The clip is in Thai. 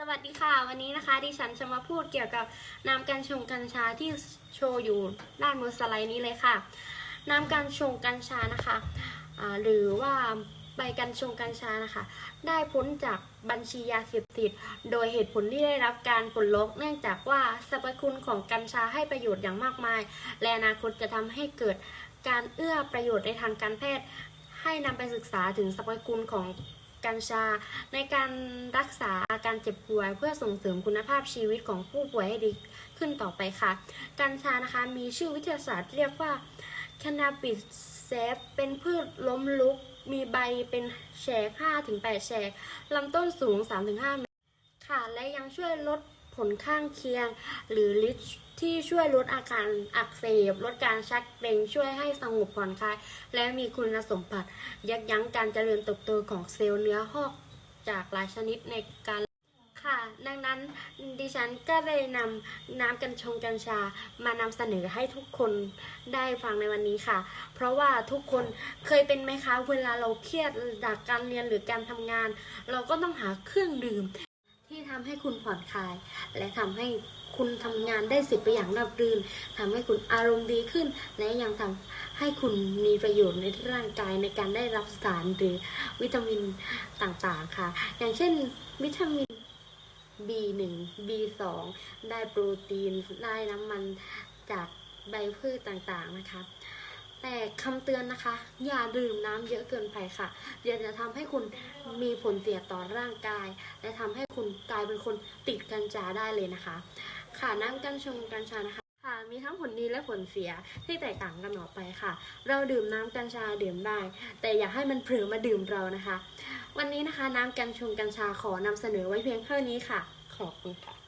สวัสดีค่ะ วันนี้นะคะดิฉันจะมาพูดเกี่ยวกับน้ำกัญชงกัญชาที่โชว์อยู่ด้านบนสไลด์นี้เลยค่ะ น้ำกัญชงกัญชานะคะหรือว่าใบกัญชงกัญชานะคะ ได้พ้นจากบัญชียาเสพติด โดยเหตุผลที่ได้รับการปลดล็อกเนื่องจากว่าสรรพคุณของกัญชาให้ประโยชน์อย่างมากมาย และอนาคตจะทำให้เกิดการเอื้อประโยชน์ในทางการแพทย์ ให้นำไปศึกษาถึงสรรพคุณของ กัญชา ในการรักษาอาการเจ็บป่วยเพื่อส่งเสริมคุณภาพชีวิตของผู้ป่วยให้ดีขึ้นต่อไปค่ะ กัญชานะคะมีชื่อวิทยาศาสตร์เรียกว่า cannabis sat เป็นพืชล้มลุก มีใบเป็นแฉก5-8แฉกลำต้นสูง 3-5 เมตร ค่ะ และยังช่วยลด ผลข้างเคียง หรือฤทธิ์ที่ช่วยลดอาการอักเสบ ลดการชักเกร็งช่วยให้สงบผ่อนคลาย และมีคุณสมบัติยับยั้งการเจริญเติบโตของเซลล์เนื้อหอกจากหลายชนิดในการค่ะดังนั้นดิฉันก็เลยนำน้ำกัญชงกัญชามานำเสนอให้ทุกคนได้ฟังในวันนี้ค่ะ เพราะว่าทุกคนเคยเป็นไหมคะเวลาเราเครียดจากการเรียนหรือการทำงาน เราก็ต้องหาเครื่องดื่ม ทำให้คุณผ่อนคลาย และทำให้คุณทำงานได้สิบไปอย่างราบรื่นทำให้คุณอารมณ์ดีขึ้น และยังทำให้คุณมีประโยชน์ในร่างกายในการได้รับสารหรือวิตามินต่างๆค่ะ อย่างเช่นวิตามิน B1 B2 ได้โปรตีน ได้น้ำมันจากใบพืชต่างๆนะคะ แต่คำเตือนนะคะ อย่าดื่มน้ำเยอะเกินไปค่ะ เดี๋ยวจะทำให้คุณมีผลเสียต่อร่างกาย และทำให้คุณกลายเป็นคนติดกัญชาได้เลยนะคะ ค่ะน้ำกัญชงกัญชานะคะค่ะมีทั้งผลดีและผลเสียที่แตกต่างกันออกไปค่ะ เราดื่มน้ำกัญชาดื่มได้ แต่อย่าให้มันเผลอมาดื่มเรานะคะ วันนี้นะคะน้ำกัญชงกัญชาขอนำเสนอไว้เพียงเท่านี้ค่ะ ขอบคุณค่ะ